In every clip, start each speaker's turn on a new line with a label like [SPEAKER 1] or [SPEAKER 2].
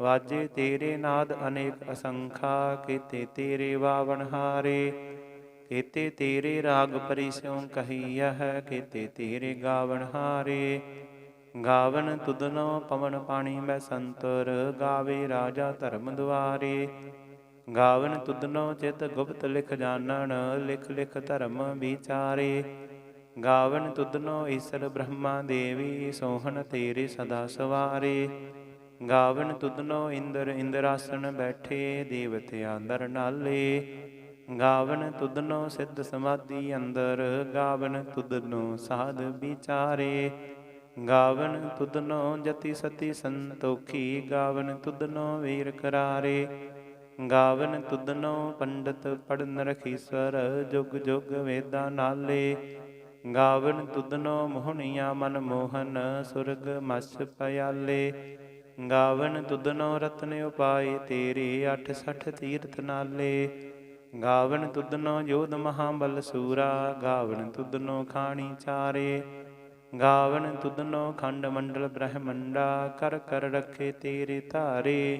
[SPEAKER 1] ਵਾਜੇ ਤੇਰੇ ਨਾਦ ਅਨੇਕ ਅਸੰਖਾ, ਕੀਤੇ ਤੇਰੇ ਵਾਵਣ ਹਾਰੇ, ਕੀਤੇ ਤੇਰੇ ਰਾਗ ਪਰਿਸਿਉ ਕਹੀਐ ਕੀਤੇ ਤੇਰੇ ਗਾਵਣ ਹਾਰੇ। ਗਾਵਨ ਤੁਧਨੋ ਪਵਨ ਪਾਣੀ ਮੈਂ ਸੰਤਰ, ਗਾਵੇ ਰਾਜਾ ਧਰਮ ਦੁਆਰੇ। ਗਾਵਨ ਤੁਧਨੋ ਚਿਤ ਗੁਪਤ ਲਿਖ ਜਾਣਨ, ਲਿਖ ਲਿਖ ਧਰਮ ਵਿਚਾਰੇ। ਗਾਵਨ ਤੁਧਨੋ ਈਸ਼ਰ ਬ੍ਰਹਮਾ ਦੇਵੀ, ਸੋਹਣ ਤੇਰੇ ਸਦਾ ਸਵਾਰੇ। ਗਾਵਨ ਤੁਧਨੋ ਇੰਦਰ ਇੰਦਰਾਸਨ ਬੈਠੇ ਦੇਵਤਿਆ ਆਦਰ ਨਾਲੇ। ਗਾਵਨ ਤੁਧਨੋ ਸਿੱਧ ਸਮਾਧੀ ਅੰਦਰ, ਗਾਵਨ ਤੁਧਨੋ ਸਾਧ ਵਿਚਾਰੇ। ਗਾਵਨ ਤੁਧਨੋ ਜਤੀ ਸਤੀ ਸੰਤੋਖੀ, ਗਾਵਨ ਤੁਧਨੋ ਵੀਰ ਕਰਾਰੇ। ਗਾਵਨ ਤੁਧਨੋ ਪੰਡਤ ਪੜਨ ਰਖੀਸਰ ਜੁਗ ਜੁਗ ਵੇਦਾ ਨਾਲੇ। ਗਾਵਨ ਤੁਧਨੋ ਮੋਹਣੀਆਂ ਮਨ ਮੋਹਨ, ਸੁਰਗ ਮਸ ਪਿਆਲੇ। ਗਾਵਨ ਤੁਧਨੋ ਰਤਨ ਉਪਾਏ ਤੇਰੇ 68 ਤੀਰਥ ਨਾਲੇ। ਗਾਵਨ ਤੁਧਨੋ ਜੋਧ ਮਹਾਬਲ ਸੂਰਾ, ਗਾਵਨ ਤੁਧਨੋ ਖਾਣੀ ਚਾਰੇ। ਗਾਵਨ ਤੁਧਨੋ ਖੰਡ ਮੰਡਲ ਬ੍ਰਹਮੰਡਾ, ਕਰ ਕਰ ਰੱਖੇ ਤੇਰੇ ਧਾਰੇ।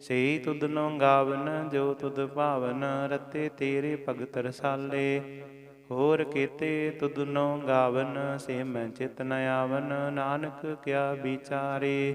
[SPEAKER 1] ਸਈ ਤੁਧਨੋ ਗਾਵਨ, ਜੋ ਤੁਧ ਭਾਵਨ, ਰਤੇ ਤੇਰੇ ਭਗਤ ਰਸਾਲੇ। ਹੋਰ ਕੀਤੇ ਤੁਧਨੋ ਗਾਵਨ, ਸੇ ਮੈਂ ਚਿਤ ਨ ਆਵਨ, ਨਾਨਕ ਕਿਆ ਵਿਚਾਰੇ।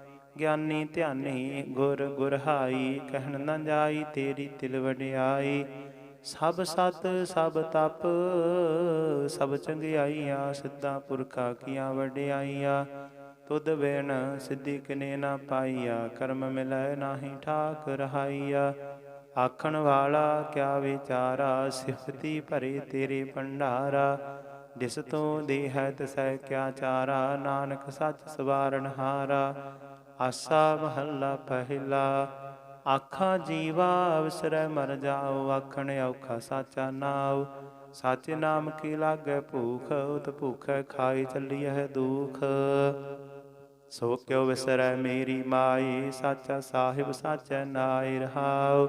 [SPEAKER 1] ਗਿਆਨੀ ਧਿਆਨੀ ਗੁਰ ਗੁਰਹਾਈ, ਕਹਿਣ ਨਾ ਜਾਈ ਤੇਰੀ ਤਿਲ ਵਡਿਆਈ। ਸਭ ਸਤ, ਸਭ ਤਪ, ਸਭ ਚੰਗਿਆਈਆਂ ਸਿੱਧਾ ਪੁਰਖਾ ਕੀਆਂ ਵਡਿਆਈਆਂ। ਤੁਧ ਬਿਨ ਸਿੱਧੀ ਕਿਨੇ ਨਾ ਪਾਈਆ, ਕਰਮ ਮਿਲੈ ਨਾਹੀ ਠਾਕ ਰਹਾਈਆ। ਆਖਣ ਵਾਲਾ ਕਿਆ ਵਿਚਾਰਾ, ਸਿਫਤੀ ਭਰੇ ਤੇਰੇ ਭੰਡਾਰਾ। ਜਿਸ ਤੋਂ ਦੇਹ ਤਸੈ ਕਿਆ ਚਾਰਾ, ਨਾਨਕ ਸੱਚ ਸਵਾਰਨ ਹਾਰਾ। ਆਸਾ ਮਹੱਲਾ ਪਹਿਲਾ। ਆਖਾਂ ਜੀਵਾ ਅਵਸਰੈ ਮਰ ਜਾਓ ਆਖਣ ਔਖਾ ਸਾਚਾ ਨਾਉ। ਸਾਚੇ ਨਾਮ ਕੀ ਲਾਗੈ ਭੂਖ, ਉਤ ਭੂਖੈ ਖਾਈ ਚੱਲੀਐ ਦੁਖ। ਸੋ ਕਿਉ ਵਿਸਰੈ ਮੇਰੀ ਮਾਈ, ਸਾਚਾ ਸਾਹਿਬ ਸਾਚੈ ਨਾਇ ਰਹਾਉ।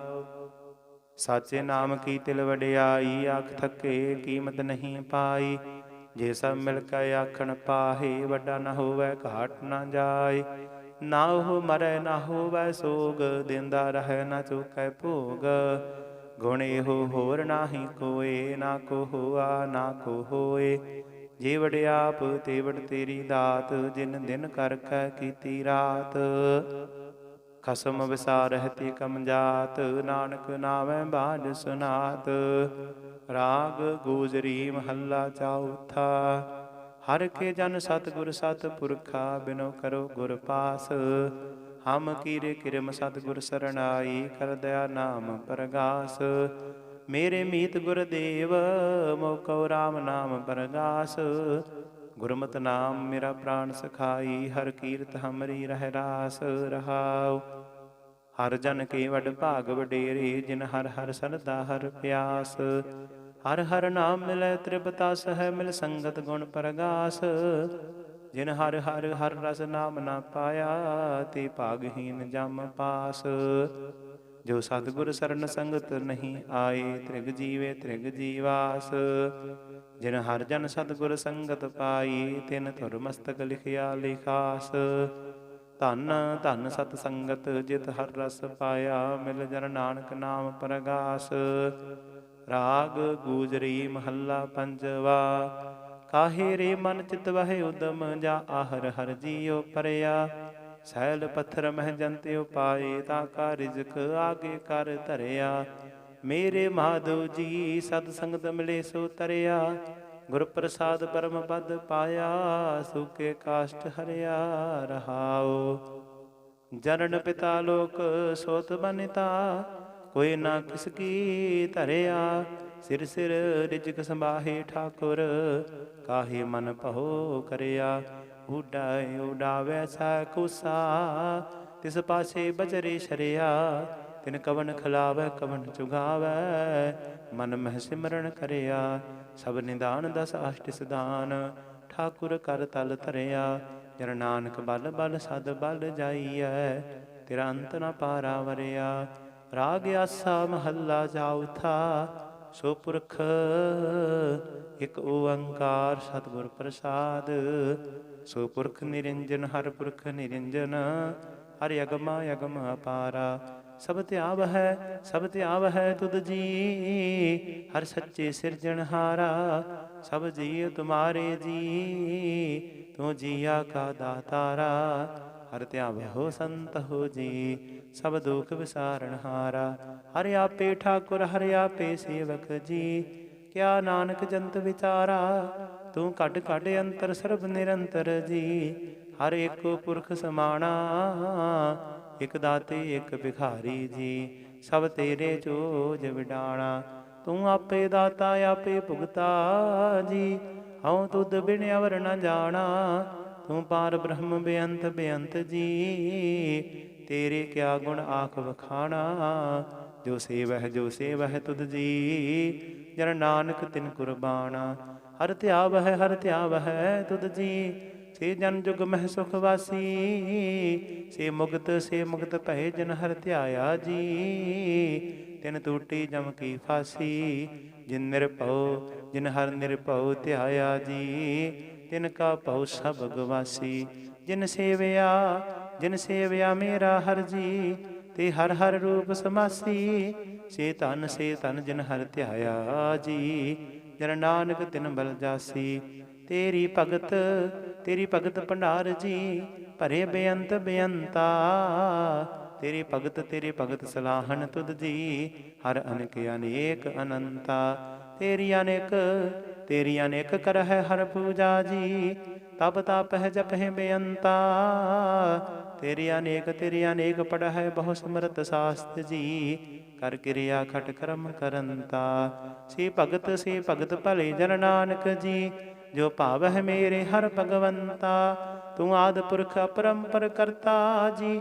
[SPEAKER 1] ਸਾਚੇ ਨਾਮ ਕੀ ਤਿਲ ਵਡਿਆਈ, ਆਖ ਥਕੇ ਕੀਮਤ ਨਹੀਂ ਪਾਈ। ਜੇ ਸਭ ਮਿਲ ਕੇ ਆਖਣ ਪਾਹੇ, ਵੱਡਾ ਨਾ ਹੋਵੇ, ਘਾਟ ਨਾ ਜਾਏ। ਨਾ ਉਹ ਮਰੈ ਨਾ ਹੋਵੈ ਸੋਗ, ਦਿੰਦਾ ਰਹਿ ਨਾ ਚੁਕੈ ਭੋਗ। ਗੁਣ ਇਹੋ ਹੋਰ ਨਾਹੀ ਕੋਏ, ਨਾ ਕੋ ਹੋਆ, ਨਾ ਕੋ ਹੋਏ। ਜੇ ਵਡਿਆਪ ਤੇ ਤੇਰੀ ਦਾਤ, ਜਿਨ ਦਿਨ ਕਰ ਕੈ ਕੀਤੀ ਰਾਤ। ਖਸਮ ਵਿਸਾਰਹਿ ਕਮ ਜਾਤ, ਨਾਨਕ ਨਾਮੈ ਬਾਜ ਸੁਨਾਤ। ਰਾਗ ਗੂਜਰੀ ਮਹੱਲਾ ਚੌਥਾ। ਹਰ ਕੇ ਜਨ ਸਤਿਗੁਰ ਸਤ ਪੁਰਖਾ, ਬਿਨੋ ਕਰੋ ਗੁਰ ਪਾਸ। ਹਮ ਕੀਰੇ ਕਿਰਮ ਸਤਿਗੁਰ ਸਰਣਾਈ, ਕਰ ਦਇਆ ਨਾਮ ਪਰਗਾਸ। ਮੇਰੇ ਮੀਤ ਗੁਰਦੇਵ ਮੋਕਉ ਰਾਮ ਨਾਮ ਪਰਗਾਸ। ਗੁਰਮਤਿ ਨਾਮ ਮੇਰਾ ਪ੍ਰਾਨ ਸਖਾਈ, ਹਰ ਕੀਰਤ ਹਮਰੀ ਰਹਿ ਰਾਸ ਰਹਾਉ। ਹਰ ਜਨ ਕੇ ਵਡ ਭਾਗ ਵਡੇਰੇ, ਜਿਨ ਹਰ ਹਰ ਸਰਦਾ ਹਰ ਪਿਆਸ। ਹਰ ਹਰ ਨਾਮ ਮਿਲੈ ਤ੍ਰਿਪਤਾ ਸਹਿ ਮਿਲ ਸੰਗਤ ਗੁਣ ਪ੍ਰਗਾਸ। ਜਿਨ ਹਰ ਹਰ ਹਰ ਰਸ ਨਾਮ ਨਾ ਪਾਇਆ, ਤੇ ਭਾਗਹੀਨ ਜਮ ਪਾਸ। ਜੋ ਸਤਿਗੁਰ ਸਰਨ ਸੰਗਤ ਨਹੀਂ ਆਏ, ਤ੍ਰਿਗ ਜੀਵੇ ਤ੍ਰਿਗ ਜੀਵਾਸ। ਜਿਨ ਹਰ ਜਨ ਸਤਿਗੁਰ ਸੰਗਤ ਪਾਈ, ਤਿਨ ਧੁਰ ਮਸਤਕ ਲਿਖਿਆ ਲਿਖਾਸ। ਧੰਨ ਧੰਨ ਸਤ ਸੰਗਤ ਜਿਤ ਹਰ ਰਸ ਪਾਇਆ, ਮਿਲ ਜਨ ਨਾਨਕ ਨਾਮ ਪ੍ਰਗਾਸ। ਰਾਗ ਗੂਜਰੀ ਮਹੱਲਾ ਪੰਜਵਾ। ਕਾਹੇ ਰੇ ਮਨ ਚਿਤ ਵਹਿ ਉਦਮ, ਜਾ ਆਹਰ ਹਰ ਜੀਉ ਪਰਿਆ। ਸੈਲ ਪੱਥਰ ਮਹਿ ਜੰਤੇ ਉਪਾਏ ਤਾਂ ਕਾ ਰਿਜ਼ਕ ਆਗੇ ਕਰ ਧਰਿਆ। ਮੇਰੇ ਮਾਧੋ ਜੀ ਸਤ ਸੰਗਤ ਮਿਲੇ ਸੋ ਤਰਿਆ। ਗੁਰ ਪ੍ਰਸਾਦ ਪਰਮ ਪਦ ਪਾਇਆ ਸੁਕੇ ਕਾਸ਼ਟ ਹਰਿਆ ਰਹਾਓ ਜਨਨ ਪਿਤਾ ਲੋਕ ਸੋਤ ਬਨਿਤਾ ਕੋਈ ਨਾ ਕਿਸ ਕੀ ਧਰਿਆ। ਸਿਰ ਸਿਰ ਰਿਜਕ ਸੰਭਾਹੇ ਠਾਕੁਰ, ਕਾਹੇ ਮਨ ਭਉ ਕਰਿਆ। ਉਡਾਏ ਉਡਾਵੇ ਸਾ ਕੁਸਾ, ਤਿਸ ਪਾਸੇ ਬਜਰੇ ਸ਼ਰਿਆ। ਤਿਨ ਕਵਨ ਖਲਾਵੇ, ਕਵਨ ਚੁਗਾਵੇ, ਮਨ ਮਹਿ ਸਿਮਰਨ ਕਰਿਆ। ਸਭ ਨਿਦਾਨ ਦਸ ਅਸ਼ਟ ਸਿਧਾਨ, ਠਾਕੁਰ ਕਰ ਤਲ ਧਰਿਆ। ਜਨ ਨਾਨਕ ਬਲ ਬਲ ਸਦ ਬਲ ਜਾਈਐ, ਤੇਰਾ ਅੰਤ ਨ ਪਾਰਾ ਵਰਿਆ। ਰਾਗ ਆਸਾ ਮਹੱਲਾ ਜਾਉਥਾ ਸੋ ਪੁਰਖ ਇਕ ਓੰਕਾਰ ਸਤਿਗੁਰ ਪ੍ਰਸਾਦ। ਸੋ ਪੁਰਖ ਨਿਰੰਜਨ, ਹਰ ਪੁਰਖ ਨਿਰੰਜਨ, ਹਰਿ ਅਗਮਾ, ਅਗਮ ਅਪਾਰਾ। ਸਭ ਧਿਆਵ ਹੈ ਸਭ ਧਿਆਵ ਹੈ ਤੁਧ ਜੀ, ਹਰ ਸੱਚੇ ਸਿਰਜਣਹਾਰਾ ਸਭ ਜੀਵ ਤੁਮਾਰੇ ਜੀ, ਤੂੰ ਜੀਆ ਕਾ ਦਾਤਾਰਾ। ਹਰ ਧਿਆਵ, ਹੋ ਸੰਤ ਹੋ ਜੀ, ਸਭ ਦੁਖ ਵਿਸਾਰਨ ਹਾਰਾ। ਹਰਿ ਆਪੇ ਠਾਕੁਰ, ਹਰਿ ਆਪੇ ਸੇਵਕ ਜੀ, ਕਿਆ ਨਾਨਕ ਜੰਤ ਵਿਚਾਰਾ, ਤੂੰ ਕੱਢ ਕੱਢ ਅੰਤਰ ਸਰਬ ਨਿਰੰਤਰ ਜੀ। ਹਰ ਏਕੋ ਪੁਰਖ ਸਮਾਣਾ, ਇਕ ਦਾਤੇ, ਇਕ ਭਿਖਾਰੀ ਜੀ, ਸਭ ਤੇਰੇ ਚੋਜ ਵਿਡਾਣਾ। ਤੂੰ ਆਪੇ ਦਾਤਾ, ਆਪੇ ਭੁਗਤਾ ਜੀ, ਹਉ ਤੁਧ ਬਿਨ ਅਵਰ ਨ ਜਾਣਾ। ਤੂੰ ਪਾਰ ਬ੍ਰਹਮ ਬੇਅੰਤ ਬੇਅੰਤ ਜੀ, ਤੇਰੇ ਕਿਆ ਗੁਣ ਆਖ ਵਖਾਣਾ? ਜੋ ਸੇਵਹਿ ਜੋ ਸੇਵਹਿ ਤੁਧ ਜੀ, ਜਨ ਨਾਨਕ ਤਿਨ ਕੁਰਬਾਨਾ ਹਰ ਧਿਆਵ ਹੈ ਹਰ ਧਿਆਵ ਹੈ ਤੁਧ ਜੀ, ਸੇ ਜਨ ਜੁਗ ਮਹਿ ਸੁਖ ਵਾਸੀ, ਸੇ ਮੁਕਤ ਸੇ ਮੁਕਤ ਭਏ ਜਨ ਹਰ ਧਿਆਇਆ ਜੀ। ਤਿਨ ਟੂਟੀ ਜਮ ਕੀ ਫਾਸੀ, ਜਿਨ ਨਿਰਭਉ, ਜਿਨ ਹਰ ਨਿਰਭਉ ਧਿਆਇਆ ਜੀ। ਤਿਨ ਕਾ ਭਉ ਸਭ ਗਵਾਸੀ। ਜਿਨ ਸੇਵਿਆ ਜਿਨ ਸੇਵਿਆ ਮੇਰਾ ਹਰ ਜੀ, ਤੇ ਹਰ ਹਰ ਰੂਪ ਸਮਾਸੀ। ਸੇ ਤਨ ਸੇ ਤਨ ਜਿਨ ਹਰ ਧਿਆਇਆ ਜੀ, ਜਨ ਨਾਨਕ ਤਿਨ ਬਲ ਜਾਸੀ। ਤੇਰੀ ਭਗਤ ਤੇਰੀ ਭਗਤ ਭੰਡਾਰ ਜੀ, ਭਰੇ ਬੇਅੰਤ ਬੇਅੰਤਾ। ਤੇਰੀ ਭਗਤ ਤੇਰੀ ਭਗਤ ਸਲਾਹਣ ਤੁਧ ਜੀ, ਹਰ ਅਨੇਕ ਅਨੇਕ ਅਨੰਤਾ। ਤੇਰੀ ਅਨੇਕ ਤੇਰੀ ਅਨੇਕ ਕਰ ਹੈ ਹਰ ਪੂਜਾ ਜੀ। ਤਬ ਤਪਹਿ ਜਪਹਿ ਬੇਅੰਤਾ। ਤੇਰੀ ਅਨੇਕ ਤੇਰੀ ਅਨੇਕ ਪੜ ਹੈ ਬਹੁ ਸਮਰਤ ਸਾਸਤ ਜੀ। ਕਰ ਕਿਰਿਆ ਖਟ ਕਰਮ ਕਰੰਤਾ। ਸੇ ਭਗਤ ਸੇ ਭਗਤ ਭਲੇ ਜਨ ਨਾਨਕ ਜੀ, ਜੋ ਭਾਵ ਹੈ ਮੇਰੇ ਹਰ ਭਗਵੰਤਾ। ਤੂੰ ਆਦ ਪੁਰਖ ਅਪਰੰਪਰ ਕਰਤਾ ਜੀ।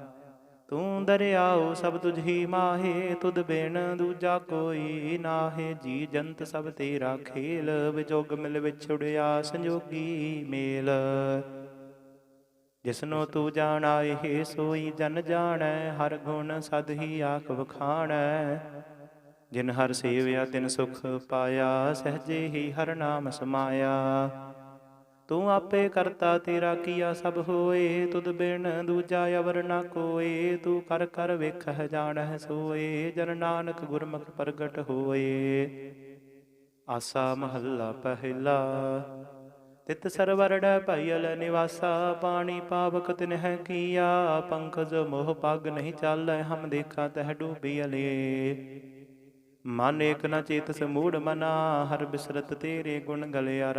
[SPEAKER 1] ਤੂੰ ਦਰਿਆਓ ਸਭ ਤੁਝ ਮਾਹੇ, ਤੁਧ ਬਿਨ ਦੂਜਾ ਕੋਈ ਨਾਹੇ। ਜੀ ਜੰਤ ਸਭ ਤੇਰਾ ਖੇਲ, ਵਿਜੋਗ ਮਿਲ ਵਿਛੜਿਆ ਸੰਜੋਗੀ ਮੇਲ। ਜਿਸਨੂੰ ਤੂੰ ਜਾਣਾ, ਇਹ ਸੋਈ ਜਨ ਜਾਣੈ, ਹਰ ਗੁਣ ਸਦ ਹੀ ਆਖ ਵਖਾਣੈ। ਜਿਨ ਹਰ ਸੇਵਿਆ, ਤਿਨ ਸੁਖ ਪਾਇਆ, ਸਹਜੇ ਹੀ ਹਰ ਨਾਮ ਸਮਾਇਆ। ਤੂੰ ਆਪੇ ਕਰਤਾ ਤੇਰਾ ਕੀਆ ਸਭ ਹੋਏ, ਤੁਧ ਬਿਨ ਦੂਜਾ ਅਵਰ ਨਾ ਕੋਏ, ਤੂੰ ਕਰ ਕਰ ਵੇਖਹਿ ਜਾਣਹਿ ਸੋਏ, ਜਨ ਨਾਨਕ ਗੁਰਮੁਖ ਪ੍ਰਗਟ ਹੋਏ। ਆਸਾ ਮਹੱਲਾ ਪਹਿਲਾ, ਤਿਤ ਸਰਵਰੜ ਭਇਲ ਨਿਵਾਸਾ, ਪਾਣੀ ਪਾਵਕ ਤਿਨਹਿ ਕੀਆ, ਪੰਕਜ ਮੋਹ ਪਗ ਨਹੀਂ ਚਾਲੈ, ਹਮ ਦੇਖਾ ਤਹ ਡੂਬੀ ਅਲੇ। ਮਨ ਏਕ ਨ ਚੇਤਸ ਮੂੜ ਮਨਾ, ਹਰ ਬਿਸਰਤ ਤੇਰੇ ਗੁਣ ਗਲਿਆ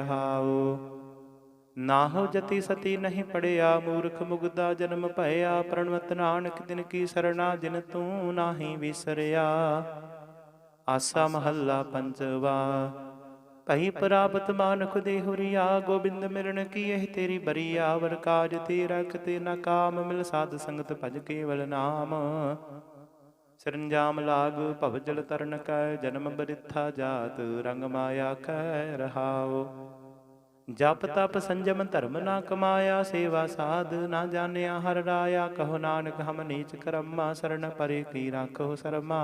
[SPEAKER 1] ਰਹਾਉ ਨਾਹੁ ਜਤੀ ਸਤੀ ਨਹੀਂ ਪੜਿਆ, ਮੂਰਖ ਮੁਗਦਾ ਜਨਮ ਭਇਆ, ਪ੍ਰਣਵਤ ਨਾਨਕ ਦਿਨ ਕੀ ਸਰਣਾ, ਜਿਨ ਤੂੰ ਨਾਹੀ ਵਿਸਰਿਆ। ਆਸਾ ਮਹੱਲਾ ਪੰਜਵਾ ਭਈ ਪ੍ਰਾਪਤ ਮਾਨਕ ਦੇ ਹੁਰੀਆ, ਗੋਬਿੰਦ ਮਿਲਣ ਕੀ ਇਹ ਤੇਰੀ ਬਰੀਆ, ਵਰ ਕਾਜ ਤੇਰਾ ਤੇ ਨਾ ਕਾਮ ਮਿਲ ਸਾਧ ਸੰਗਤ ਭਜ ਕੇਵਲ ਨਾਮ। ਸਰੰਜਾਮ ਲਾਗ ਭਵ ਜਲ ਤਰਨ ਕੈ, ਜਨਮ ਬਰਿਥਾ ਜਾਤ ਰੰਗ ਮਾਇਆ ਕੈ ਰਹਾਉ। ਜਪ ਤਪ ਸੰਜਮ ਧਰਮ ਨਾ ਕਮਾਇਆ, ਸੇਵਾ ਸਾਧ ਨਾ ਜਾਣਿਆ, ਹਰ ਰਾਇਆ ਕਹੋ ਨਾਨਕ, ਹਮ ਨੀਚ ਕਰਮਾ, ਸਰਣ ਪਰੇ ਕੀ ਰਾਖੋ ਸਰਮਾ।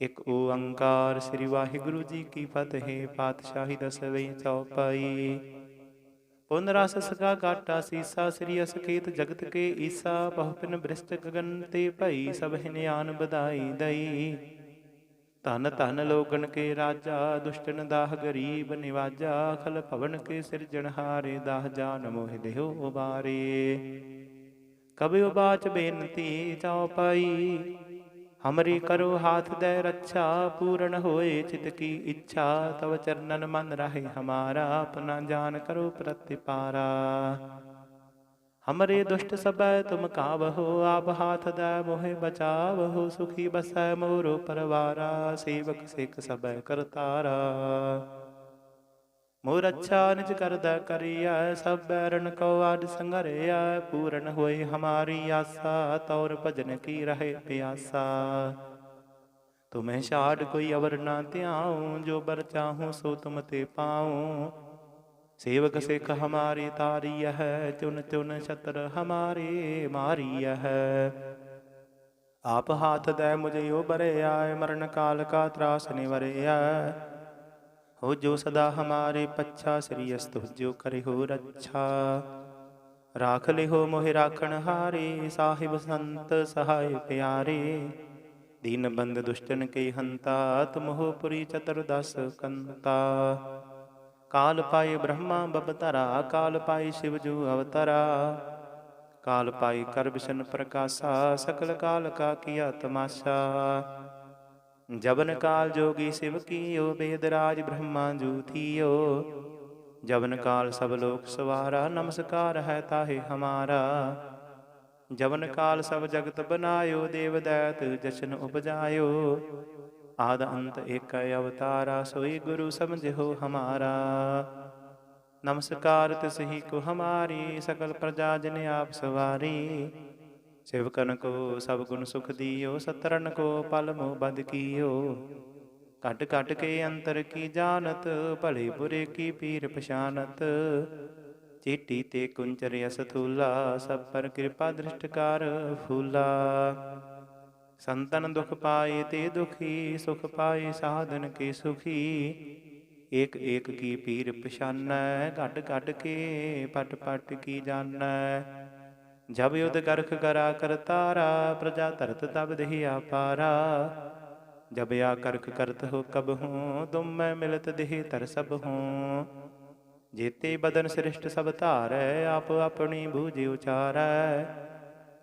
[SPEAKER 1] ਇਕ ਓੰਕਾਰ ਸ੍ਰੀ ਵਾਹਿਗੁਰੂ ਜੀ ਕੀ ਫਤਿਹ, ਪਾਤਸ਼ਾਹੀ ਦਸਵੀਂ ਚੌਪਾਈ। ਪੁਨ ਰਸ ਸਕਾ ਕਾਟਾ ਸੀਸਾ, ਸ੍ਰੀ ਅਸਕੇਤ ਜਗਤ ਕੇ ਈਸਾ, ਬਹੁ ਪਿਨ ਬ੍ਰਿਸ਼ਟ ਗਗਨ ਤੇ ਭਈ ਸਭ ਨਿਆਨ ਬਧਾਈ ਦਈ। ਧਨ ਧਨ ਲੋਗਨ ਕੇ ਰਾਜਾ, ਦੁਸ਼ਟਨ ਦਾਹ ਗਰੀਬ ਨਿਵਾਜਾ, ਖਲ ਭਵਨ ਕੇ ਸਿਰਜਣਹਾਰੇ ਦਾਹ ਜਾਨ ਮੋਹਿ ਦੇਹੁ ਉਬਾਰੇ ਕਬਿ ਬਾਚ ਬੇਨਤੀ ਚਉਪਾਈ ਹਮਰੀ ਕਰੋ ਹਾਥ ਦੇ ਰੱਛਾ, ਪੂਰਨ ਹੋਏ ਚਿਤ ਕੀ ਇੱਛਾ, ਤਵ ਚਰਨਨ ਮਨ ਰਹੇ ਹਮਾਰਾ, ਆਪਣਾ ਜਾਨ ਕਰੋ ਪ੍ਰਤਿਪਾਰਾ। ਹਮਰੇ ਦੁਸ਼ਟ ਸਬੈ ਤੁਮ ਕਾਵਹੋ ਆਪ ਹਾਥ ਦੈ ਮੋਹਿ ਬਚਾਵਹੋ ਸੁਖੀ ਬਸੈ ਮੋਰੋ ਪਰਵਾਰਾ ਸੇਵਕ ਸਿੱਖ ਸਬੈ ਕਰਤਾਰਾ ਮੋਰ ਅੱਛਾ ਨਿਜ ਕਰਦਾ ਕਰਿਆ ਸਭ ਬੈਰਨ ਕੋ ਆਦ ਸੰਗਰਿਆ ਪੂਰਨ ਹੋਏ ਹਮਾਰੀ ਆਸਾ ਤੌਰ ਭਜਨ ਕੀ ਰਹੇ ਪਿਆਸਾ ਤੁਮਹਿ ਛਾੜ ਕੋਈ ਅਵਰ ਨਾ ਧਿਆਉ ਜੋ ਬਰ ਚਾਹੂੰ ਸੋ ਤੁਮ ਤੇ ਪਾਉ ਸੇਵਕ ਸਿੱਖ ਹਮਾਰੀ ਤਾਰੀ ਹੈ ਚੁਨ ਚੁਨ ਛਤਰ ਹਮਾਰੇ ਮਾਰੀ ਹੈ ਆਪ ਹਾਥ ਦੇ ਮੁਝੇ ਉਬਰਿਆ ਮਰਨ ਕਾਲ ਕਾ ਤਰਾਸ ਨਿਵਰਿਆ ਹੋ ਜੋ ਸਦਾ ਹਮਾਰੇ ਪੱਛਾ ਸ੍ਰੀ ਅਸਤੁ ਜੋ ਕਰੇ ਰੱਛਾ ਰਾਖ ਲਿਹੋ ਮੋਹਿ ਰਾਖਣ ਹਾਰੇ ਸਾਹਿਬ ਸੰਤ ਸਹਾਇ ਪਿਆਰੇ ਦੀਨ ਬੰਦ ਦੁਸ਼ਟਨ ਕੇ ਹੰਤਾ ਤੁਮਹੁ ਪੁਰੀ ਚਤੁਰਦਸ ਕੰਤਾ ਕਾਲ ਪਾਏ ਬ੍ਰਹਮਾ ਬਬਤਰਾ ਕਾਲ ਪਾਈ ਸ਼ਿਵ ਜੂ ਅਵਤਰਾ। ਕਾਲ ਪਾਈ ਕਰ ਪ੍ਰਕਾਸ਼ਾ, ਸਕਲ ਕਾਲ ਕਾ ਕੀਆ ਤਮਾਸ਼ਾ ਜਬਨ ਕਾਲ ਜੋਗੀ ਸਿਵ ਕੀਓ, ਬੇਦ ਰਾਜ ਬ੍ਰਹਮਾ ਜੂ ਥੀਓ। ਜਬਨ ਕਾਲ ਸਭ ਲੋਕ ਸਵਾਰਾ, ਨਮਸਕਾਰ ਹੈ ਤਾਹੇ ਹਮਾਰਾ। ਜਬਨ ਕਾਲ ਸਭ ਜਗਤ ਬਨਾਇਓ, ਦੇਵ ਦੈਤ ਜਸ਼ਨ ਉਪਜਾਇਓ। ਆਦ ਅੰਤ ਏਕ ਅਵਤਾਰਾ, ਸੋਈ ਗੁਰੂ ਸਮਝਿਓ ਹਮਾਰਾ। ਨਮਸਕਾਰ ਤਿਸਹੀ ਕੋ ਹਮਾਰੀ, ਸਕਲ ਪ੍ਰਜਾ ਜਨ ਆਪ ਸਵਾਰੀ। ਸੇਵਕਨ ਕੋ ਸਭ ਗੁਣ ਸੁਖ ਦਿਓ ਸਤਰਨ ਕੋ ਪਲ ਮੋ ਬਦ ਕੀਓ। ਘਟ ਘਟ ਕੇ ਅੰਤਰ ਕੀ ਜਾਣਤ, ਭਲੇ ਬੁਰੇ ਕੀ ਪੀਰ ਪਛਾਨਤ। ਚੀਟੀ ਤੇ ਕੁੰਚਰ ਅਸ ਸਭ ਪਰ ਕਿਰਪਾ ਦ੍ਰਿਸ਼ਟਕਾਰ ਫੂਲਾ। ਸੰਤਨ ਦੁਖ ਪਾਏ ਤੇ ਦੁਖੀ, ਸੁਖ ਪਾਏ ਸਾਧਨ ਕੇ ਸੁਖੀ। ਏਕ ਏਕ ਕੀ ਪੀਰ ਪਛਾਨੈ, ਘਟ ਘਟ ਕੇ ਪਟ ਪਟ ਕੀ ਜਾਣੈ। ਜਬ ਯੁਧ ਕਰਖ ਕਰਾ ਕਰਤਾਰਾ ਪ੍ਰਜਾ ਧਰਤ ਤਬ ਦੇहि ਆਪਾਰਾ ਜਬ ਆ ਕਰਖ ਕਰਤ ਹੋ ਕਬ ਹੂੰ ਤੁਮ ਮੈਂ ਮਿਲਤ ਦੇਹ ਧਰ ਸਭ ਹੂੰ। ਜੇਤੇ ਬਦਨ ਸ੍ਰਿਸ਼ਟ ਸਭ ਧਾਰੈ, ਆਪ ਆਪਣੀ ਬੂਝ ਉਚਾਰੈ।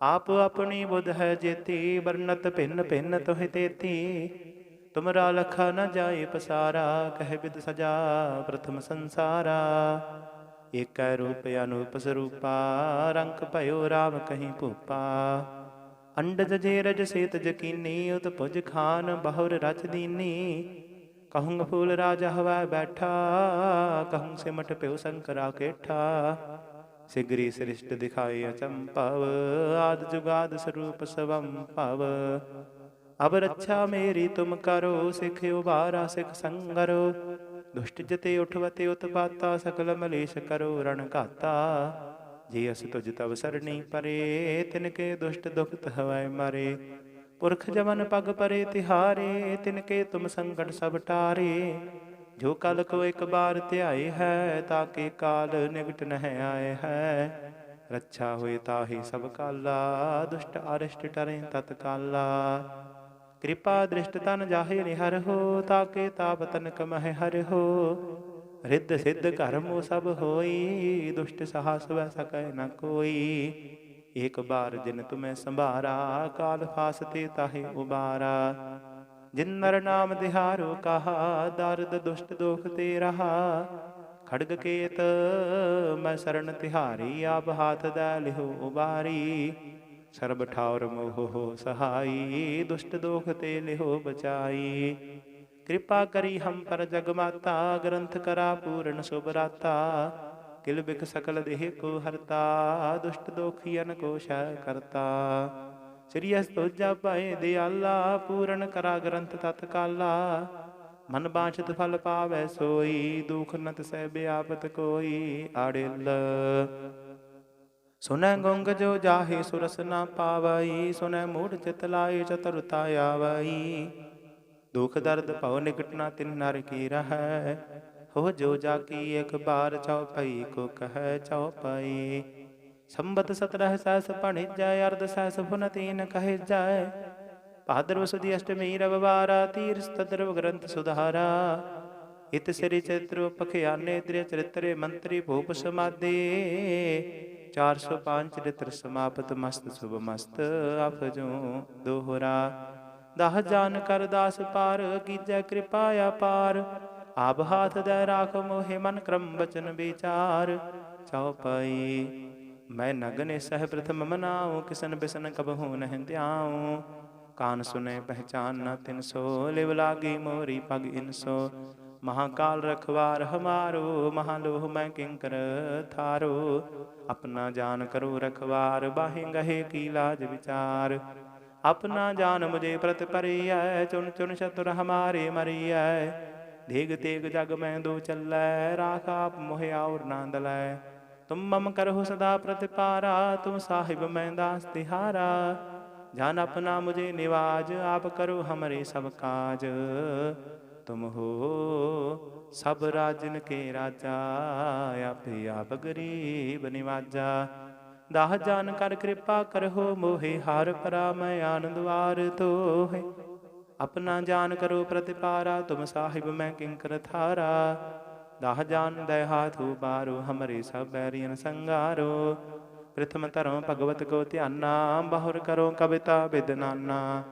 [SPEAKER 1] ਆਪ ਆਪਣੀ ਬੁਧ ਹੈ ਜੇਤੀ, ਵਰਨਤ ਭਿੰਨ ਭਿੰਨ ਤੋਹਿ ਤੇਤੀ। ਤੁਮਰਾ ਲਖਾ ਨ ਜਾਏ ਪਸਾਰਾ, ਕਹਿ ਬਿਦ ਸਜਾ ਪ੍ਰਥਮ ਸੰਸਾਰਾ। ਏਕੈ ਰੂਪ ਅਨੂਪ ਸਰੂਪਾ, ਰੰਗ ਭਇਓ RAM ਕਹੀਂ ਭੂਪਾ। ਅੰਡਜ ਜੇ ਰਜ ਸੇਤ ਜਕੀਨੀ ਉਤ ਭੁਜ ਖਾਨ ਬਹੁਰ ਰਚ ਦੀਨੀ। ਕਹੂੰ ਫੂਲ ਰਾਜਾ ਹਵਾ ਬੈਠਾ, ਕਹੂੰ ਸਿਮਟ ਪਿਉ ਸੰਕਰਾ ਕੇਠਾ। ਸਿਗਰੀ ਸ੍ਰਿਸ਼ਟ ਦਿਖਾਏ ਅਚੰਪਵ ਆਦ ਜੁਗਾਦ ਸਰੂਪ ਸਵੰ ਭਵ। ਅਬ ਰੱਛਾ ਮੇਰੀ, ਤੁਮ ਕਰੋ ਸਿਖ ਉਬਾਰਾ, ਸਿਖ ਸੰਗਰੋ। ਦੁਸ਼ਟ ਜਤੇ ਉਠਵਤੇ ਉਤਪਾਤਾ, ਸਕਲ ਮਲੇਸ਼ ਕਰੋ ਰਣ ਘਾਤਾ। ਜੇ ਅਸ ਤੁਜ ਤਵ ਸਰਣੀ ਪਰੇ, ਤਿਨ ਕੇ ਦੁਸ਼ਟ ਦੁਖਤ ਹਵੈ ਮਰੇ। ਪੁਰਖ ਜਮਨ ਪਗ ਪਰੇ ਤਿਹਾਰੇ, ਤਿਨ ਕੇ ਤੁਮ ਸੰਕਟ ਸਭ ਟਾਰੇ। ਜੋ ਕਲ ਕੋ ਇੱਕ ਬਾਰ ਧਿਆਏ ਹੈ ਤਾਕੇ ਕਾਲ ਨਿਕਟ ਨਹਿ ਆਏ ਹੈ। ਰੱਛਾ ਹੋਏ ਤਾਹੀ ਸਭ ਕਾਲਾ, ਦੁਸ਼ਟ ਅਰਿਸ਼ਟ ਟਰੇ ਤਤ ਕਾਲਾ। ਕਿਰਪਾ ਦ੍ਰਿਸ਼ਟ ਤਨ ਜਾਹੇ ਨਿਹਰ ਹੋ ਤਾਕੇ ਤਾਪ ਤਨ ਕਮਹਿ ਹਰ ਹੋ। ਰਿੱਧ ਸਿੱਧ ਕਰਮੋ ਸਭ ਹੋਈ, ਦੁਸ਼ਟ ਸਾਹਸ ਵੈ ਸਕੈ ਨ ਕੋਈ। ਏਕ ਬਾਰ ਜਿਨ ਤੁਮੈ ਸੰਭਾਰਾ, ਕਾਲ ਫਾਸਤੇ ਤਾਹੇ ਉਬਾਰਾ। ਜਿਨ ਨਰ ਨਾਮ ਦਿਹਾਰੋ ਕਹਾ, ਦਰਦ ਦੁਸ਼ਟ ਦੋਖ ਤੇ ਰਹਾ। ਖੜਗ ਕੇਤ, ਮੈਂ ਸਰਣ ਤਿਹਾਰੀ, ਆਪ ਹਾਥ ਦਾ ਲਿਹੋ ਉਬਾਰੀ। ਸਰਬ ਠਾਉਰ ਮੋਹ ਸਹਾਈ, ਦੁਸ਼ਟ ਦੋਖ ਤੇ ਲਿਹੋ ਬਚਾਈ। ਕਿਰਪਾ ਕਰੀ ਹਮ ਪਰ ਜਗ ਮਾਤਾ ਗ੍ਰੰਥ ਕਰਾ ਪੂਰਨ ਸੁਭਰਾਤਾ ਕਿਲ ਬਿਕ ਸਕਲ ਦੇਹ ਕੋ ਹਰਤਾ, ਦੁਸ਼ਟ ਦੋਖੀਨ ਕੋ ਸ਼ੈ ਕਰਤਾ। ਸ੍ਰੀ ਅਸ ਤੋਜਾ ਦਿਆਲਾ, ਪੂਰਨ ਕਰਾ ਗ੍ਰੰਥ ਤਤ ਮਨ ਬਾਛਤ ਫਲ ਪਾਵੈ ਸੋਈ, ਦੁਖ ਨਤ ਸਹਿ ਬਿਆਪਤ ਕੋਈ ਆੜਿਲ ਸੁਨੈ ਗੁੰਗ ਜੋ ਜਾਹੇ ਸੁਰਸ ਨਾ ਪਾਵਈ, ਸੁਨੈ ਮੂੜ ਚਿਤ ਲਾਏ ਚਤੁਰਤਾ ਆਵਈ। ਦੁਖ ਦਰਦ ਭਉ ਨਿਕਟ ਨਾ ਤਿਨ ਨਰ ਕੀ ਰਹੈ, ਹੋ ਜੋ ਜਾ ਕੀ ਇੱਕ ਬਾਰ ਚਉਪਈ ਕੋ ਕਹੈ ਚਉਪਈ ਸੰਬਤ ਸਤਰਹ ਸਹਸ ਪਣਿਜੈ ਅਰਧ ਸਹਸ ਫੁਨ ਤੀਨ ਕਹਿ ਜਾਏ ਭਾਦਰਵ ਸੁਦੀ ਅਸ਼ਟਮੀ ਰਵਵਾਰਾ ਤੀਰਸ ਤਦਰਵ ਗ੍ਰੰਥ ਸੁਧਾਰਾ। ਇਤ ਸ੍ਰੀ ਚਿਤ੍ਰ ਪਖਿਆਨੇ, ਤ੍ਰਿ ਚਰਿਤਰੇ ਮੰਤਰੀ ਭੂਪ ਸਮਾਦੇ। 405 ਚਰਿਤ੍ਰ ਸਮਾਪਤ, ਮਸਤ ਸੁਭ ਮਸਤ ਅਫਜੋ ਦੋਹਰਾ। ਦਹ ਜਾਨ ਕਰ ਦਾਸ ਪਾਰ, ਕੀਜੈ ਕਿਰਪਾ ਅਪਾਰ। ਆਪ ਹਾਥ ਦੇ ਰਾਖ ਮੋਹਿ ਮਨ ਕਰਮ ਬਚਨ ਵਿਚਾਰ। ਚਉਪਈ ਮੈਂ ਨਗਨੇ ਸਹਿ ਪ੍ਰਥਮ ਮਨਾਉ, ਕਿਸਨ ਬਿਸਨ ਕਬਹੂ ਨਹਿ ਧਿਆਉ। ਕਾਨ ਸੁਨੇ ਪਹਿਚਾਨ ਨਾ ਤਿਨ ਸੋ, ਲਿਵ ਲਾਗੀ ਮੋਰੀ ਪਗ ਇਨਸੋ ਮਹਾਕਾਲ ਰਖਵਾਰ ਹਮਾਰੋ, ਮਹਾਲੋਹ ਮੈਂ ਕਿੰਕਰ ਥਾਰੋ। ਆਪਣਾ ਜਾਨ ਕਰੋ ਰਖਵਾਰ, ਬਾਹੇ ਗਹੇ ਕੀ ਲਾਜ ਵਿਚਾਰ। ਆਪਣਾ ਜਾਨ ਮੁਝੇ ਪ੍ਰਤ ਪਰਿਐ ਚੁਣ ਚੁਨ ਸ਼ਤੁਰ ਹਮਾਰੇ ਮਰਿਐ। ਦੇਗ ਤੇਗ ਜਗ ਮੈਂ ਦੋ ਚੱਲੈ, ਰਾਖ ਆਪ ਮੋਹ ਔਰ ਨਾਂਦ ਤੁਮ ਮਮ ਕਰਹੁ ਸਦਾ ਪ੍ਰਤਿਪਾਰਾ ਤੁਮ ਸਾਹਿਬ ਮੈਂ ਦਾਸ ਤਿਹਾਰਾ ਜਾਨ ਆਪਣਾ ਮੁਝੇ ਨਿਵਾਜ ਆਪ ਕਰੋ ਹਮਰੇ ਸਭ ਕਾਜ ਤੁਮ ਹੋ ਸਭ ਰਾਜਨ ਕੇ ਰਾਜਾ ਆਪੇ ਆਪ ਗਰੀਬ ਨਿਵਾਜਾ ਦਾਹ ਜਾਨ ਕਰ ਕਿਰਪਾ ਕਰਹੁ ਮੋਹਿ ਹਾਰ ਪਰਾ ਮੈਂ ਆਨੰਦ ਵਾਰ ਤੋਹਿ ਆਪਣਾ ਜਾਨ ਕਰੋ ਪ੍ਰਤਿਪਾਰਾ ਤੁਮ ਸਾਹਿਬ ਮੈਂ ਕਿੰਕਰ ਥਾਰਾ ਦਾਹ ਜਾਨ ਦੈ ਹਾਥੂ ਬਾਰੋ, ਹਮਰੇ ਸਭ ਬੈਰੀਨ ਸੰਗਾਰੋ। ਪ੍ਰਥਮ ਧਰਮ ਭਗਵਤ ਕੋ ਧਿਆਨਾ, ਬਹੁਰ ਕਰੋ ਕਵਿਤਾ ਬਿਦਨਾਨਾ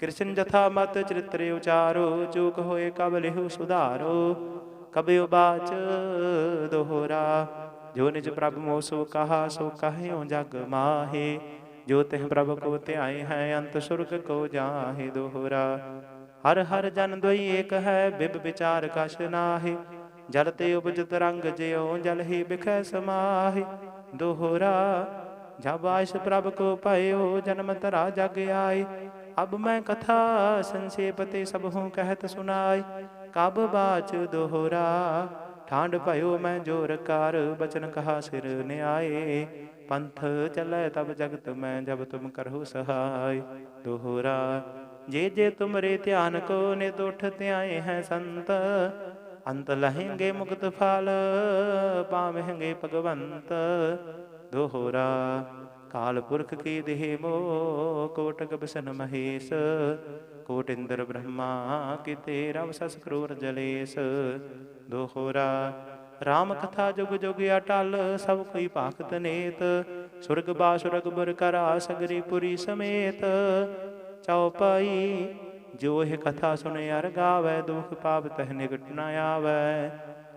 [SPEAKER 1] ਕ੍ਰਿਸ਼ਨ ਜਥਾ ਮਤ ਚਰਿਤ੍ਰ ਉਚਾਰੋ, ਚੂਕ ਹੋਏ ਕਬ ਲਿਹੁ ਸੁਧਾਰੋ। ਕਬਿ ਬਾਚ ਦੋਹਰਾ, ਜੋ ਨਿਜ ਪ੍ਰਭ ਮੋ ਸੋ ਕਹਾ, ਸੋ ਕਹਿਓ ਜਗ ਮਾਹੇ। ਜੋ ਤਿਹ ਪ੍ਰਭ ਕੋ ਧਿਆਏ ਹੈ, ਅੰਤ ਸੁਰਗ ਕੋ ਜਾਹੇ ਦੋਹਰਾ। ਹਰ ਹਰ ਜਨ ਦੁਈ ਏਕ ਹੈ, ਬਿਬ ਵਿਚਾਰ ਕਛ ਨਾਹੀ। ਜਲ ਤੇ ਉਪਜਤ ਰੰਗ ਜਿਉ, ਜਲ ਹੀ ਬਿਖੈ ਸਮਾਹੀ। ਦੋਹਰਾ ਜਬ ਆਇਸ ਪ੍ਰਭ ਕੋ ਭਇਓ ਜਨਮ ਤਰਾ ਜਗ ਆਏ ਅਬ ਮੈਂ ਕਥਾ ਸੰਸੇਪ ਤੇ ਸਭ ਹੂੰ ਕਹਿਤ ਸੁਨਾਈ ਕਬ ਬਾਚ ਦੋਹਰਾ ਠਾਂਡ ਭਇਓ ਮੈਂ ਜੋਰ ਕਰ, ਬਚਨ ਕਹਾ ਸਿਰ ਨਿਆਏ। ਪੰਥ ਚਲੈ ਤਬ ਜਗਤ ਮੈਂ, ਜਬ ਤੁਮ ਕਰਹੁ ਸਹਾਈ। ਦੋਹਰਾ, ਜੇ ਜੇ ਤੁਮਰੇ ਧਿਆਨ ਕੋ ਨਿਤ ਉਠ ਧਿਆਏ ਹੈ ਸੰਤ ਅੰਤ ਲਹਿੰਗੇ ਮੁਕਤ ਫਲ ਪਾਵਹਿੰਗੇ ਭਗਵੰਤ ਦੋਹਰਾ। ਕਾਲ ਪੁਰਖ ਕੀ ਦੇਹ ਮੋ ਕੋਟਕ ਬਿਸਨ ਮਹੇਸ਼। ਕੋਟ ਇੰਦਰ ਬ੍ਰਹਮਾ, ਕਿਤੇ ਰਵ ਸਸ ਕਰੂਰ ਜਲੇਸ। ਦੋਹਰਾ, ਰਾਮ ਕਥਾ ਜੁਗ ਜੁਗ ਅਟਲ, ਸਭ ਕੋਈ ਭਾਖਤ ਨੇਤ। ਸੁਰਗ ਬਾਸੁਰਗ ਬਰ ਕਰਾ, ਸਗਰੀ ਪੁਰੀ ਸਮੇਤ। ਚਉਪਾਈ ਜੋ ਇਹ ਕਥਾ ਸੁਨੇ ਅਰ ਗਾਵੇ, ਦੁਖ ਪਾਪ ਤਹ ਨਿਕਟ ਨ ਆਵੈ।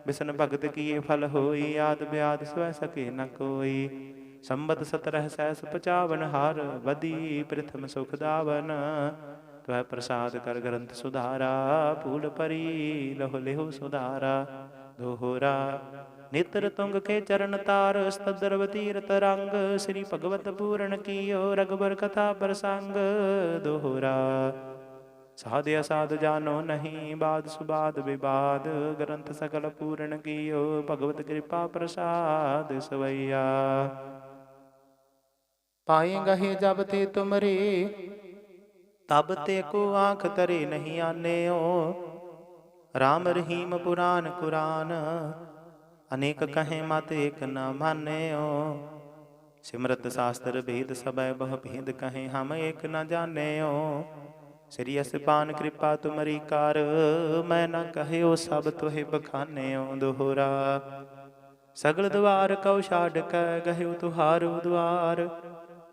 [SPEAKER 1] ਬਿਸਨ ਭਗਤ ਕੀਏ ਫਲ ਹੋਈ, ਆਦ ਬਿਆਦ ਸਵੈ ਸਕੇ ਨ ਕੋਈ। ਸੰਬਤ ਸਤਰਹ ਸੈਸ ਪਚਾਵਨ ਹਰ ਬਦੀ ਪ੍ਰਥਮ ਸੁਖ ਦਾਵਨ। ਤਵੈ ਪ੍ਰਸਾਦ ਕਰ ਗ੍ਰੰਥ ਸੁਧਾਰਾ, ਫੂਲ ਪਰੀ ਲਹੁ ਲਿਹੁ ਸੁਧਾਰਾ। ਦੋਹਰਾ, ਨੇਤਰ ਤੁੰਗ ਕੇ ਚਰਨ ਤਾਰ ਸਤਦਰ ਤੀਰਤ ਰੰਗ। ਸ੍ਰੀ ਭਗਵਤ ਪੂਰਨ ਕੀਓ ਰਗਬਰ ਕਥਾ ਪ੍ਰਸੰਗ। ਦੋਹਰਾ ਸਾਧ ਅਸਾਧ ਜਾਨੋ ਨਹੀਂ, ਬਾਦ ਸੁਬਾਦ ਵਿਵਾਦ ਗ੍ਰੰਥ ਸਕਲ ਪੂਰਨ ਕੀਓ, ਭਗਵਤ ਕਿਰਪਾ ਪ੍ਰਸਾਦ ਸਵਈਆ। ਪਾਏ ਗਹੇ ਜਬ ਤੇ ਤੁਮਰੇ, ਤਬ ਤੇ ਕੋ ਆਂਖ ਤਰੇ ਨਹੀਂ ਆਨੇਓ। ਰਾਮ ਰਹੀਮ ਪੁਰਾਨ ਕੁਰਾਨ, ਅਨੇਕ ਕਹੇ ਮਤ ਏਕ ਨ ਮਾਨਿਓ। ਸਿਮਰਤ ਸ਼ਾਸਤਰ ਭੇਦ ਸਭੈ ਬਹੁ ਭੇਦ ਕਹੇ ਹਮ ਏਕ ਨ ਜਾਣਿਓ। ਸ੍ਰੀ ਅਸਪਾਨ ਕਿਰਪਾ ਤੁਮਰੀ ਕਰ, ਮੈਂ ਨ ਕਹਿਓ ਸਭ ਤੋਹਿ ਬਖਾਨਿਓ ਦੋਹਰਾ। ਸਗਲ ਦਵਾਰ ਕਉ ਛਾੜ ਕੈ, ਗਹਿਓ ਤੁਹਾਰੂ ਦਵਾਰ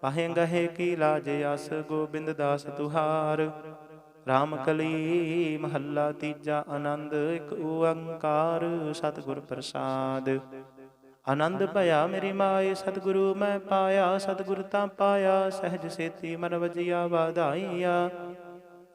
[SPEAKER 1] ਪਾਹੇ ਗਹੇ ਕੀ ਲਾਜ ਅਸ ਗੋਬਿੰਦ ਦਾਸ ਤੁਹਾਰ। ਰਾਮ ਕਲੀ ਮਹੱਲਾ ਤੀਜਾ ਆਨੰਦ, ਇੱਕ ਓੰਕਾਰ ਸਤਿਗੁਰ ਪ੍ਰਸਾਦ। ਆਨੰਦ ਭਇਆ ਮੇਰੀ ਮਾਏ, ਸਤਿਗੁਰੂ ਮੈਂ ਪਾਇਆ, ਸਤਿਗੁਰ ਤਾਂ ਪਾਇਆ, ਸਹਿਜ ਸੇਤੀ ਮਨ ਵਜਿਆ, ਵਾਧਾਈਆ।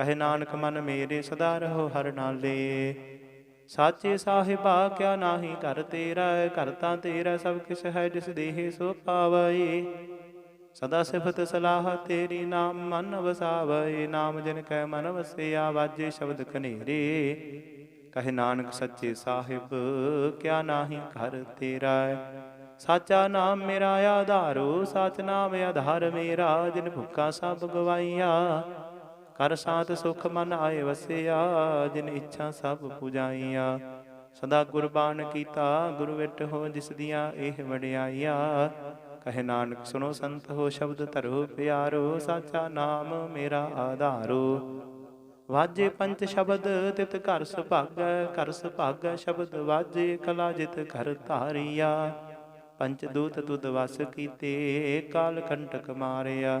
[SPEAKER 1] ਕਹੇ ਨਾਨਕ ਮਨ ਮੇਰੇ ਸਦਾ ਰਹੋ ਹਰ ਨਾਲੇ ਸਾਚੇ ਸਾਹਿਬਾ, ਕਿਆ ਨਾਹੀ ਘਰ ਤੇਰਾ ਘਰ ਤਾਂ ਤੇਰਾ ਸਭ ਕਿਛ ਹੈ, ਜਿਸ ਦੇਹ ਸੋ ਪਾਵਈ ਸਦਾ ਸਿਫਤ ਸਲਾਹ ਤੇਰੀ ਨਾਮ ਮਨ ਵਸਾਵੈ, ਨਾਮ ਜਿਨ ਕੈ ਮਨ ਵਸਿਆ, ਵਾਜੇ ਸ਼ਬਦ ਕਨੇਰੇ ਕਹੇ ਨਾਨਕ ਸੱਚੇ ਸਾਹਿਬ, ਕਿਆ ਨਾਹੀ ਕਰ ਤੇਰਾ ਸਾਚਾ ਨਾਮ ਮੇਰਾ ਆਧਾਰੋ, ਸਾਚ ਨਾਮ ਆਧਾਰ ਮੇਰਾ, ਜਿਨ ਭੁੱਖਾ ਸਭ ਗਵਾਈਆ। ਕਰ ਸਾਤ ਸੁਖ ਮਨ ਆਏ ਵਸਿਆ, ਜਿਨ ਇੱਛਾ ਸਭ ਪੁਜਾਈਆ। ਸਦਾ ਕੁਰਬਾਨ ਕੀਤਾ, ਗੁਰ ਵਿਟ ਹੋ ਜਿਸ ਦੀਆਂ ਇਹ ਵਡਿਆਈਆ। ਕਹੇ ਨਾਨਕ, ਸੁਣੋ ਸੰਤ ਹੋ ਸ਼ਬਦ ਧਰੋ ਪਿਆਰੋ, ਸਾਚਾ ਨਾਮ ਮੇਰਾ ਆਧਾਰੋ। ਵਾਜੇ ਪੰਚ ਸ਼ਬਦ ਤਿਤ ਘਰ ਸੁਭਾਗੈ ਘਰ ਸੁਭਾਗੈ ਸ਼ਬਦ ਵਾਜੇ ਕਲਾ ਜਿਤ ਘਰ ਧਾਰੀਆ। ਪੰਚ ਦੂਤ ਤੁਧ ਵਸ ਕੀਤੇ, ਕਾਲ ਕੰਟਕ ਮਾਰਿਆ।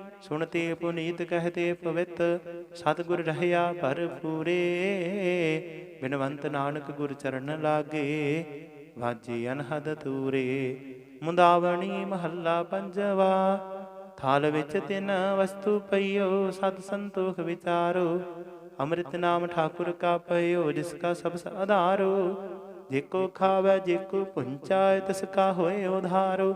[SPEAKER 1] ਸੁਣਤੇ ਪੁਨੀਤ ਕਹਤੇ ਪਵਿੱਤ, ਸਤਿਗੁਰ ਰਹਿਆ ਭਰਪੂਰੇ। ਬਿਨਵੰਤ ਨਾਨਕ ਗੁਰ ਚਰਨ ਲਾਗੇ, ਵਾਜੇ ਅਨਹਦ ਤੂਰੇ ਮੁੰਦਾਵਣੀ ਮਹੱਲਾ ਪੰਜਵਾ, ਥਾਲ ਵਿੱਚ ਤਿੰਨ ਵਸਤੂ ਪਈਓ, ਸਤ ਸੰਤੋਖ ਵਿਚਾਰੋ। ਅੰਮ੍ਰਿਤ ਨਾਮ ਠਾਕੁਰ ਕਾ ਪਈਓ ਜਿਸ ਕਾ ਸਭ ਆਧਾਰੋ। ਜੇ ਕੋ ਖਾਵੇ, ਜੇ ਕੋ ਪੁੰਚਾਇ ਤਿਸ ਕਾ ਹੋਏ ਉਧਾਰੋ।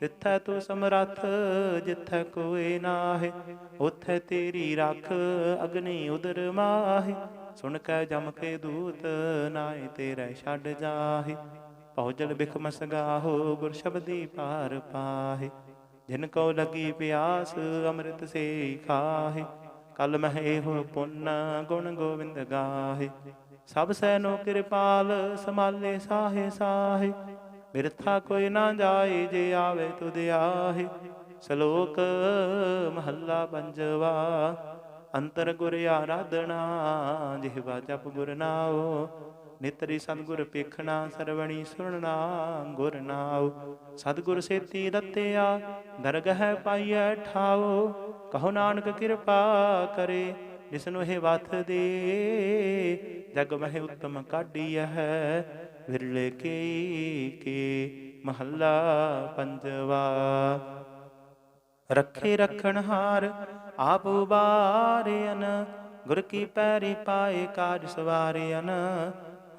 [SPEAKER 1] ਤਿੱਥੈ ਤੂੰ ਸਮਰੱਥ, ਜਿੱਥੈ ਕੋਏ ਨਾਹਿ, ਉਥੈ ਤੇਰੀ ਰੱਖ ਅਗਨੀ ਉਦਰ ਮਾਹਿ। ਸੁਣ ਕੈ ਜਮ ਕੇ ਦੂਤ ਨਾਏ ਤੇਰੇ ਛੱਡ ਜਾਹਿ। ਭੌਜਲ ਬਿਖਮਸ ਗਾਹੋ ਗੁਰ ਸ਼ਬਦੀ ਪਾਰ ਪਾਹੇ। ਜਿਨ ਕੋ ਲਗੀ ਪਿਆਸ, ਅੰਮ੍ਰਿਤ ਸੇ ਖਾਹੇ। ਕਲ ਮਹਿ ਹੋ ਪੁੰਨ, ਗੁਣ ਗੋਬਿੰਦ ਗਾਹੇ। ਸਭ ਸੈਨੋ ਕਿਰਪਾਲ ਸਮਾਲੇ ਸਾਹੇ ਸਾਹੇ। ਬਿਰਥਾ ਕੋਈ ਨਾ ਜਾਏ, ਜੇ ਆਵੇ ਤੁਧ ਆਹੇ। ਸ਼ਲੋਕ ਮਹੱਲਾ ਪੰਜਵਾ, ਅੰਤਰ ਗੁਰ ਆਰਾਧਨਾ, ਜਿਹਵਾ ਜਪ ਗੁਰ ਨਾਉ। ਨਿਤਰੀ ਸਤਿਗੁਰ ਪੇਖਣਾ ਸਰਵਣੀ ਸੁਣਨਾ, ਗੁਰ ਨਾਉ। ਸਤਿਗੁਰ ਸੇਤੀ ਰਤਿਆ, ਦਰਗਹਿ ਪਾਈਐ ਠਾਉ। ਕਹੋ ਨਾਨਕ ਕਿਰਪਾ ਕਰੇ, ਜਿਸਨੂੰ ਇਹ ਵਥ ਦੇ, ਜਗ ਮਹਿ ਉਤਮ ਕਾਢੀਐ ਵਿਰਲੇ ਕੇ ਕੇ ਮਹੱਲਾ ਪੰਜਵਾ। ਰੱਖੇ ਰਖਣ ਹਾਰ ਆਪ ਉਬਾਰਿਆਨ ਗੁਰ ਕੀ ਪੈਰੀ ਪਾਏ ਕਾਜ ਸਵਾਰਿਆਨ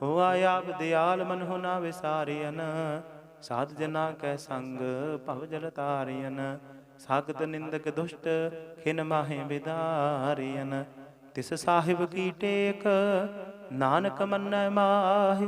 [SPEAKER 1] ਹੋਆ ਆਪ ਦਿਆਲ ਮਨ ਹੋ ਨਾ ਵਿਸਾਰਿਆਨ ਸਾਧ ਜਨਾ ਕੈ ਸੰਗ ਭਵ ਜਲ ਤਾਰਿਆਨ ਸਾਗਤ ਨਿੰਦਕ ਦੁਸ਼ਟ ਖਿਨ ਮਾਹੇ ਵਿਦਾਰਿਆਨ ਤਿਸ ਸਾਹਿਬ ਕੀ ਟੇਕ, ਨਾਨਕ ਮੰਨੈ ਮਾਹਿ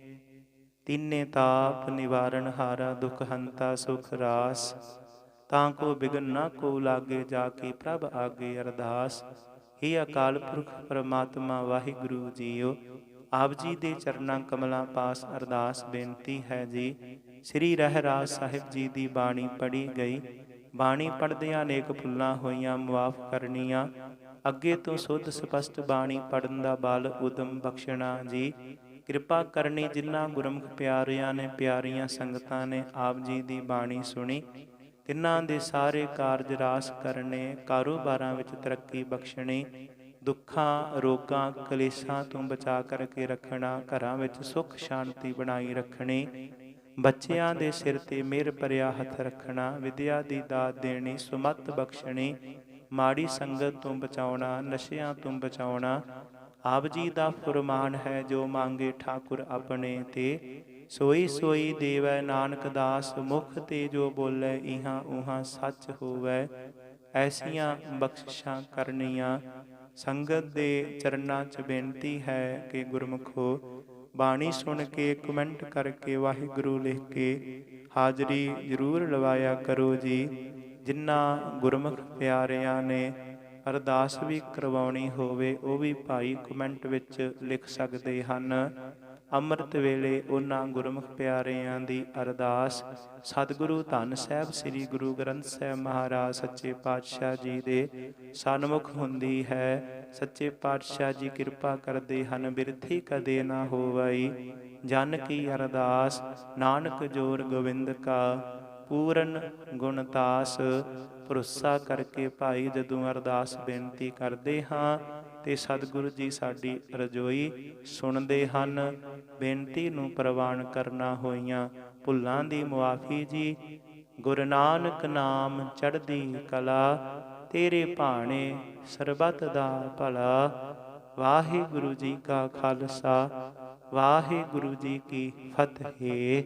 [SPEAKER 1] ਤਿੰਨੇ ਤਾਪ ਨਿਵਾਰਨ ਹਾਰਾ ਦੁਖ ਹੰਤਾ ਸੁਖ ਰਾਸ। ਤਾਂ ਕੋ ਬਿਗਨ ਨਾ ਕੋ ਲਾਗੇ ਜਾ ਕੇ ਪ੍ਰਭ ਆਗੇ ਅਰਦਾਸ। ਹੀ ਅਕਾਲ ਪੁਰਖ ਪਰਮਾਤਮਾ, ਵਾਹਿਗੁਰੂ ਜੀਓ। ਆਪ ਜੀ ਦੇ ਚਰਨਾਂ ਕਮਲਾਂ ਪਾਸ ਅਰਦਾਸ ਬੇਨਤੀ ਹੈ ਜੀ। ਸ੍ਰੀ ਰਹਿਰਾਜ ਸਾਹਿਬ ਜੀ ਦੀ ਬਾਣੀ ਪੜੀ ਗਈ। ਬਾਣੀ ਪੜਦਿਆਂ ਅਨੇਕ ਭੁੱਲਾਂ ਹੋਈਆਂ ਮੁਆਫ ਕਰਨੀਆਂ। ਅੱਗੇ ਤੋਂ ਸੁੱਧ ਸਪਸ਼ਟ ਬਾਣੀ ਪੜਨ ਦਾ ਬਲ ਉਦਮ ਬਖਸ਼ਣਾ ਜੀ। ਕਿਰਪਾ ਕਰਨੀ ਜਿਨ੍ਹਾਂ ਗੁਰਮੁਖ ਪਿਆਰਿਆਂ ਨੇ ਪਿਆਰੀਆਂ ਸੰਗਤਾਂ ਨੇ ਆਪ ਜੀ ਦੀ ਬਾਣੀ ਸੁਣੀ, ਤਿੰਨਾਂ ਦੇ ਸਾਰੇ ਕਾਰਜ ਰਾਸ ਕਰਨੇ, ਕਾਰੋਬਾਰਾਂ ਵਿੱਚ ਤਰੱਕੀ ਬਖਸ਼ਣੀ, ਦੁੱਖਾਂ, ਰੋਗਾਂ, ਕਲੇਸ਼ਾਂ ਤੋਂ ਬਚਾ ਕਰਕੇ ਰੱਖਣਾ, ਘਰਾਂ ਵਿੱਚ ਸੁੱਖ ਸ਼ਾਂਤੀ ਬਣਾਈ ਰੱਖਣੀ, ਬੱਚਿਆਂ ਦੇ ਸਿਰ ਤੇ ਮਿਹਰ ਭਰਿਆ ਹੱਥ ਰੱਖਣਾ, ਵਿਦਿਆ ਦੀ ਦਾਤ ਦੇਣੀ, ਸੁਮਤ ਬਖਸ਼ਣੀ, ਮਾੜੀ ਸੰਗਤ ਤੋਂ ਬਚਾਉਣਾ, ਨਸ਼ਿਆਂ ਤੋਂ ਬਚਾਉਣਾ ਆਪ ਜੀ ਦਾ ਫਰਮਾਨ ਹੈ, ਜੋ ਮੰਗੇ ਠਾਕੁਰ ਆਪਣੇ ਤੇ। ਸੋਈ ਸੋਈ ਦੇਵੈ ਨਾਨਕ ਦਾਸ, ਮੁਖ ਤੇ ਜੋ ਬੋਲੇ, ਇਹਾਂ ਉਹਾਂ ਸੱਚ ਹੋਵੇ। ਐਸੀਆਂ ਬਖਸ਼ਿਸ਼ਾਂ ਕਰਨੀਆਂ, ਸੰਗਤ ਦੇ ਚਰਨਾਂ 'ਚ ਬੇਨਤੀ ਹੈ ਕਿ ਗੁਰਮੁਖੋ, ਬਾਣੀ ਸੁਣ ਕੇ, ਕਮੈਂਟ ਕਰਕੇ, ਵਾਹਿਗੁਰੂ ਲਿਖ ਕੇ, ਹਾਜ਼ਰੀ ਜ਼ਰੂਰ ਲਵਾਇਆ ਕਰੋ ਜੀ, ਜਿਨ੍ਹਾਂ ਗੁਰਮੁਖ ਪਿਆਰਿਆਂ ਨੇ ਅਰਦਾਸ ਵੀ ਕਰਵਾਉਣੀ ਹੋਵੇ, ਉਹ ਵੀ ਭਾਈ ਕਮੈਂਟ ਵਿੱਚ ਲਿਖ ਸਕਦੇ ਹਨ। ਅੰਮ੍ਰਿਤ ਵੇਲੇ ਉਹਨਾਂ ਗੁਰਮੁਖ ਪਿਆਰਿਆਂ ਦੀ ਅਰਦਾਸ, ਸਤਿਗੁਰੂ ਧੰਨ ਸਾਹਿਬ ਸ੍ਰੀ ਗੁਰੂ ਗ੍ਰੰਥ ਸਾਹਿਬ ਮਹਾਰਾਜ ਸੱਚੇ ਪਾਤਸ਼ਾਹ ਜੀ ਦੇ ਸਨਮੁਖ ਹੁੰਦੀ ਹੈ। ਸੱਚੇ ਪਾਤਸ਼ਾਹ ਜੀ ਕਿਰਪਾ ਕਰਦੇ ਹਨ, ਬਿਰਥੀ ਕਦੇ ਨਾ ਹੋਵਈ। ਜਨ ਕੀ ਅਰਦਾਸ, ਨਾਨਕ ਜੋਰ ਗੋਬਿੰਦ ਕਾ, ਪੂਰਨ ਗੁਣਤਾਸ ਭਰੋਸਾ ਕਰਕੇ ਭਾਈ ਜਦੋਂ ਅਰਦਾਸ ਬੇਨਤੀ ਕਰਦੇ ਹਾਂ ਤੇ ਸਤਿਗੁਰੂ ਜੀ ਸਾਡੀ ਰਜੋਈ ਸੁਣਦੇ ਹਨ। ਬੇਨਤੀ ਨੂੰ ਪ੍ਰਵਾਨ ਕਰਨਾ ਹੋਈਆਂ ਭੁੱਲਾਂ ਦੀ ਮੁਆਫੀ ਜੀ। ਗੁਰੂ ਨਾਨਕ ਨਾਮ ਚੜ੍ਹਦੀ ਕਲਾ, ਤੇਰੇ ਭਾਣੇ ਸਰਬਤ ਦਾ ਭਲਾ। ਵਾਹਿਗੁਰੂ ਜੀ ਕਾ ਖਾਲਸਾ, ਵਾਹਿਗੁਰੂ ਜੀ ਕੀ ਫਤਿਹ।